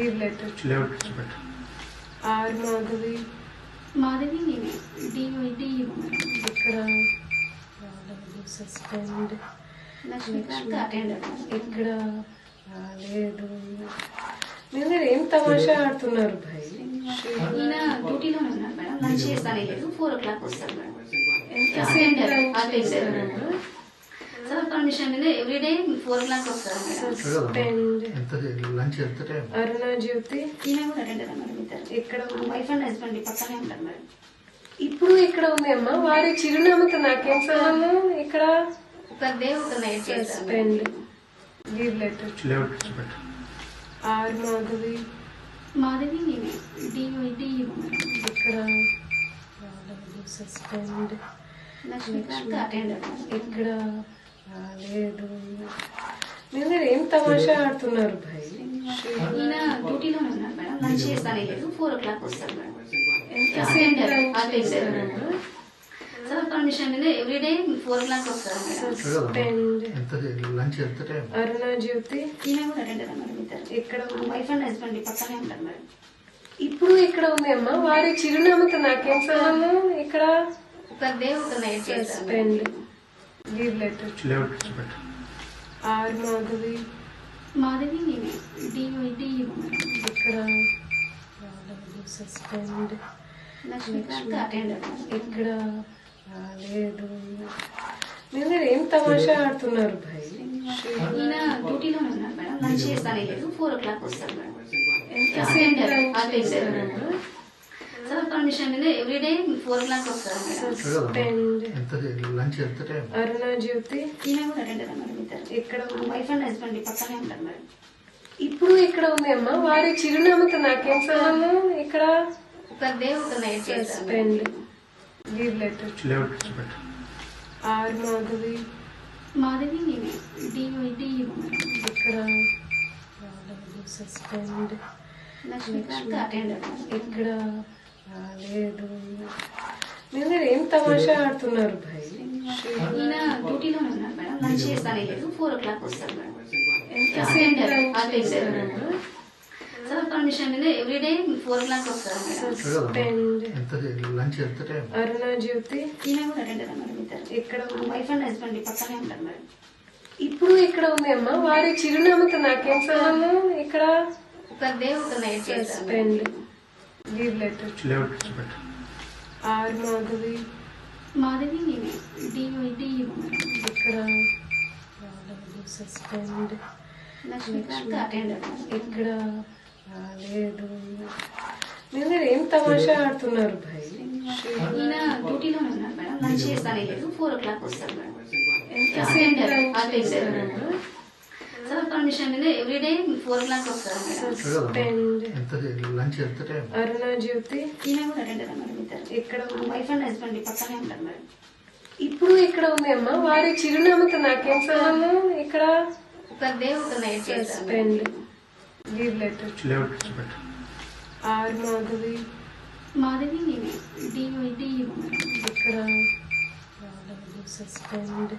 Leave letter layout చూపెట్టు R Madhavi Madhavi నేనే DO ఇక్కడ సస్పెండ్ ఇక్కడ రాలేదు మీరు ఏం తమాషా ఆడుతున్నారు భాయ్? ఈయన డ్యూటీలోనే ఉన్నారు మేడం. లంచ్ చేస్తానే లేదు. ఫోర్ ఓ క్లాక్ వస్తారు మేడం. ఎంతసేపు సార్ పర్మిషన్ మీద ఎవ్రీడే ఫోర్ క్లాక్ వస్తారు అరుణ జ్యోతి ఈయన కూడా అటెండర్ మేడం ఇద్దరు. ఇక్కడ వైఫ్ అండ్ హస్బెండ్ పక్కనే ఉంటారు మేడం. ఇప్పుడు ఇక్కడ ఉంది అమ్మా? వారి చిరునామాకి నాకేం సంబంధం? ఇక్కడ? ఒక డే ఒక night madam. Leave letter R Madhavi Madhavi నేనే డిఓ ఇక్కడ. సస్పెండ్ లక్ష్మీకాంత్ అటెండర్ ఇక్కడ. రాలేదు. మీరు ఏం తమాషా ఆడుతున్నారు భాయ్? ఈయన డ్యూటీలోనే ఉన్నారు మేడం. లంచ్ చేస్తానే లేదు. ఫోర్ ఓ క్లాక్ వస్తారు మేడం? సార్ పర్మిషన్ మీద ఎవ్రీడే ఫోర్ క్లాక్ వస్తారు మేడం. అరుణ జ్యోతి. ఈయన కూడా అటెండర్ మేడం ఇద్దరు. ఇక్కడ వైఫ్ అండ్ హస్బెండ్ పక్కనే ఉంటారు మేడం. ఇప్పుడు ఇక్కడ ఉంది అమ్మా? వారి చిరునామాకి నాకేం సంబంధం? ఇక్కడ? ఒక డే ఒక నైట్ చేస్తారు. Leave letter R Madhavi Madhavi నేనే డిఓ ఇక్కడ సస్పెండ్ ఇక్కడ రాలేదు మీరు ఏం తమాషా ఆడుతున్నారు భాయ్? ఈయన డ్యూటీలోనే ఉన్నారు మేడం. లంచ్ చేస్తానే లేదు. ఫోర్ ఓ క్లాక్ వస్తారు మేడం. ఎంతసేపు సార్ పర్మిషన్ మీద ఎవ్రీడే ఫోర్ క్లాక్ వస్తారు అరుణ జ్యోతి. కూడా మేడం ఇక్కడ వైఫ్ అండ్ హస్బెండ్ పక్కనే ఉంటారు మేడం. ఇప్పుడు ఇక్కడ ఉంది అమ్మా? వారి చిరునామాకి నాకేం సంబంధం? ఇక్కడ? ఒక డే ఒక night. Leave letter R Madhavi. Madhavi నేనే. డిఓ ఇక్కడ సస్పెండ్ లక్ష్మీకాంత్ అటెండర్ ఇక్కడ రాలేదు. మీరు ఏం తమాషా ఆడుతున్నారు భాయ్? ఈయన డ్యూటీలోనే ఉన్నారు మేడం. లంచ్ చేస్తానే లేదు. ఫోర్ ఓ క్లాక్ వస్తారు మేడం? సార్ పర్మిషన్ మీద ఎవ్రీడే ఫోర్ ఓ క్లాక్ వస్తారు మేడం? అరుణ జ్యోతి. ఈయన కూడా అటెండర్ మేడం ఇద్దరు. ఇక్కడ వైఫ్ అండ్ హస్బెండ్ పక్కనే ఉంటారు మేడం. ఇప్పుడు ఇక్కడ ఉంది అమ్మా? వారి చిరునామాకి నాకేం సంబంధం? ఇక్కడ? ఒక డే ఒక నైట్ చేస్తారు. Leave letter R Madhavi Madhavi నేనే డిఓ ఇక్కడ సస్పెండ్. ఇక్కడ రాలేదు. మీరు ఏం తమాషా ఆడుతున్నారు భాయ్? ఈయన డ్యూటీలోనే ఉన్నారు మేడం. లంచ్ చేస్తానే లేదు. ఫోర్ ఓ క్లాక్ వస్తారు మేడం ఎంతసేపు మీద ఎవ్రీడే ఫోర్ క్లాక్ వస్తారు అరుణ జ్యోతి కూడా మేడం ఇక్కడ వైఫ్ అండ్ హస్బెండ్ పక్కనే ఉంటారు మేడం. ఇప్పుడు ఇక్కడ ఉంది అమ్మా? వారి నాకేం సంబంధం? ఇక్కడ? ఒక డే ఒక night madam. Leave letter R Madhavi. Madhavi నేనే. ఇక్కడ. సస్పెండ్